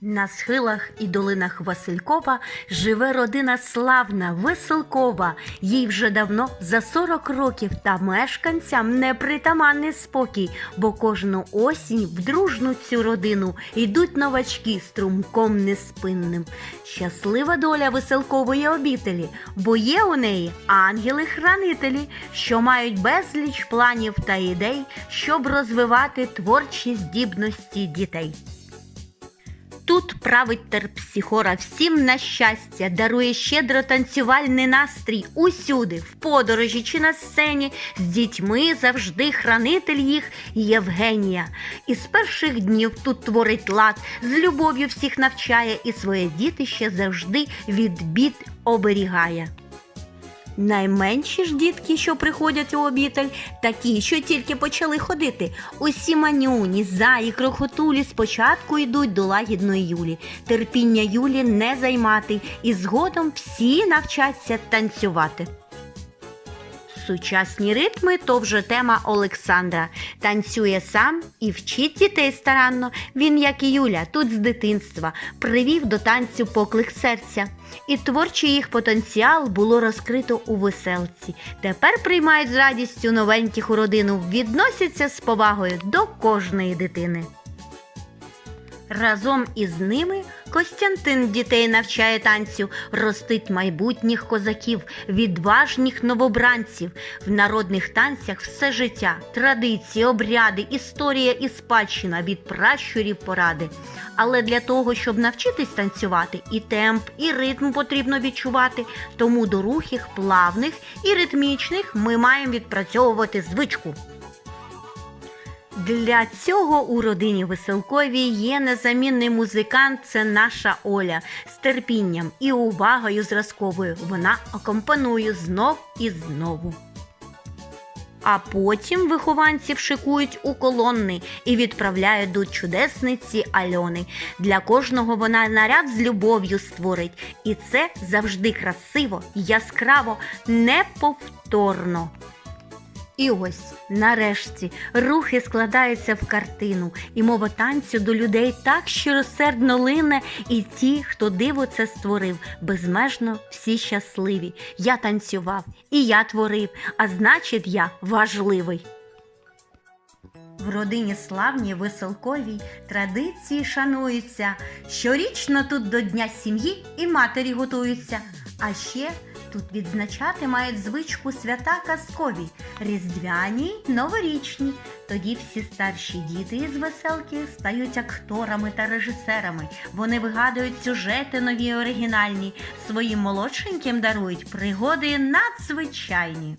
На схилах і долинах Василькова живе родина славна Веселкова. Їй вже давно за 40 років та мешканцям непритаманний спокій, бо кожну осінь в дружну цю родину йдуть новачки струмком неспинним. Щаслива доля веселкової обітелі, бо є у неї ангели-хранителі, що мають безліч планів та ідей, щоб розвивати творчі здібності дітей. Тут править терпсіхора всім на щастя, дарує щедро танцювальний настрій усюди, в подорожі чи на сцені. З дітьми завжди хранитель їх Євгенія. І з перших днів тут творить лад, з любов'ю всіх навчає і своє дітище завжди від бід оберігає. Найменші ж дітки, що приходять у обітель, такі, що тільки почали ходити. Усі манюні, заї, крохотулі спочатку йдуть до лагідної Юлі. Терпіння Юлі не займати, і згодом всі навчаться танцювати. Сучасні ритми то вже тема Олександра. Танцює сам і вчить дітей старанно. Він, як і Юля, тут з дитинства привів до танцю поклик серця. І творчий їх потенціал було розкрито у веселці. Тепер приймають з радістю новеньких у родину, відносяться з повагою до кожної дитини. Разом із ними Костянтин дітей навчає танцю, ростить майбутніх козаків, відважних новобранців. В народних танцях все життя, традиції, обряди, історія і спадщина від пращурів поради. Але для того, щоб навчитись танцювати, і темп, і ритм потрібно відчувати. Тому до рухів плавних і ритмічних ми маємо відпрацьовувати звичку. Для цього у родині Веселковій є незамінний музикант, це наша Оля. З терпінням і увагою зразковою вона акомпанує знов і знову. А потім вихованців шикують у колонни і відправляють до чудесниці Альони. Для кожного вона наряд з любов'ю створить. І це завжди красиво, яскраво, неповторно. І ось, нарешті, рухи складаються в картину, і мова танцю до людей так щиросердно лине, і ті, хто диво це створив, безмежно всі щасливі. Я танцював, і я творив, а значить, я важливий. В родині славній веселковій традиції шануються. Щорічно тут до Дня сім'ї і матері готуються. А ще тут відзначати мають звичку свята казкові, різдвяні новорічні. Тоді всі старші діти із веселки стають акторами та режисерами. Вони вигадують сюжети нові і оригінальні, своїм молодшеньким дарують пригоди надзвичайні.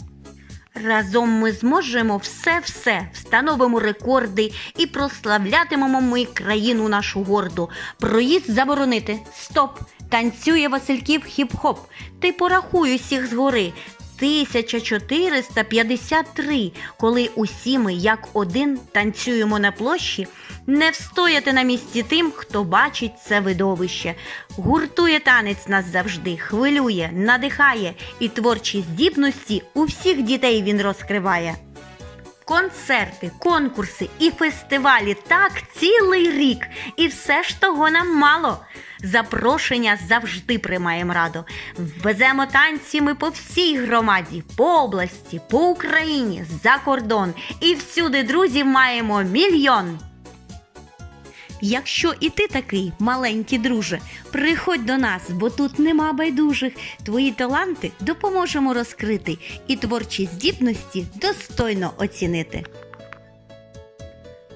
Разом ми зможемо все-все, встановимо рекорди і прославлятимемо ми країну нашу горду. Проїзд заборонити. Стоп! Танцює Васильків хіп-хоп. Ти порахуй усіх згори. 1453, коли усі ми, як один, танцюємо на площі, не встояти на місці тим, хто бачить це видовище. Гуртує танець нас завжди, хвилює, надихає, і творчі здібності у всіх дітей він розкриває. Концерти, конкурси і фестивалі так цілий рік. І все ж того нам мало. Запрошення завжди приймаємо радо. Веземо танці ми по всій громаді, по області, по Україні, за кордон. І всюди друзів маємо мільйон. Якщо і ти такий маленький друже, приходь до нас, бо тут нема байдужих. Твої таланти допоможемо розкрити і творчі здібності достойно оцінити.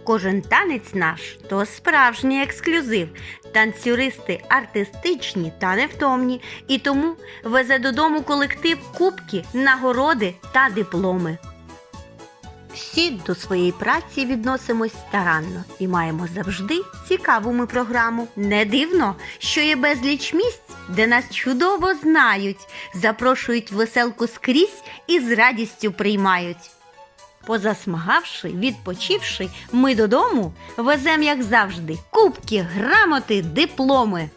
Кожен танець наш то справжній ексклюзив. Танцюристи артистичні та невтомні, і тому везе додому колектив кубки, нагороди та дипломи. Всі до своєї праці відносимось старанно і маємо завжди цікаву ми програму. Не дивно, що є безліч місць, де нас чудово знають, запрошують веселку скрізь і з радістю приймають. Позасмагавши, відпочивши, ми додому везем, як завжди, кубки, грамоти, дипломи.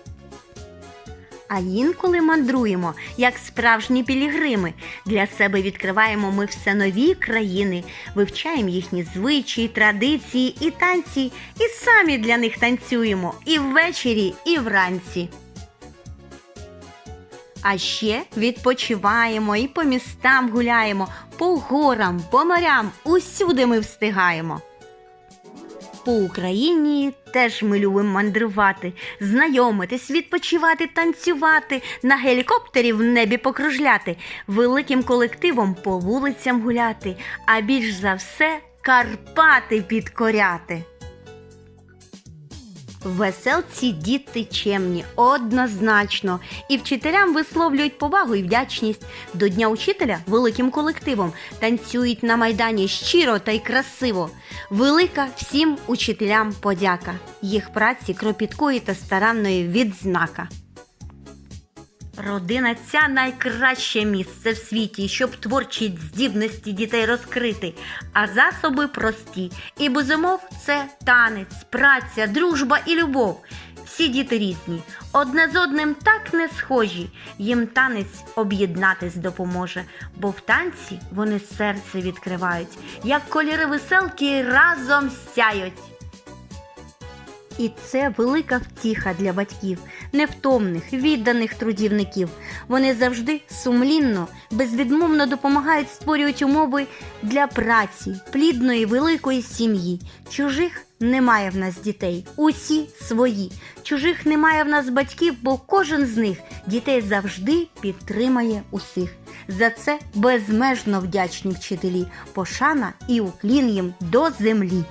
А інколи мандруємо, як справжні пілігрими. Для себе відкриваємо ми все нові країни, вивчаємо їхні звичаї, традиції і танці, і самі для них танцюємо і ввечері, і вранці. А ще відпочиваємо і по містам гуляємо, по горам, по морям, усюди ми встигаємо. По Україні теж ми любимо мандрувати, знайомитись, відпочивати, танцювати, на гелікоптері в небі покружляти, великим колективом по вулицям гуляти, а більш за все Карпати підкоряти. Веселці діти чемні, однозначно, і вчителям висловлюють повагу і вдячність. До Дня учителя великим колективом танцюють на майдані щиро та й красиво. Велика всім учителям подяка. Їх праці кропіткої та старанної відзнака. Родина ця найкраще місце в світі, щоб творчі здібності дітей розкрити, а засоби прості. І без умов це танець, праця, дружба і любов. Всі діти різні, одне з одним так не схожі. Їм танець об'єднатись допоможе, бо в танці вони серце відкривають, як кольори веселки разом сяють. І це велика втіха для батьків, невтомних, відданих трудівників. Вони завжди сумлінно, безвідмовно допомагають створюють умови для праці, плідної великої сім'ї. Чужих немає в нас дітей, усі свої. Чужих немає в нас батьків, бо кожен з них дітей завжди підтримає усіх. За це безмежно вдячні вчителі, пошана і уклін їм до землі.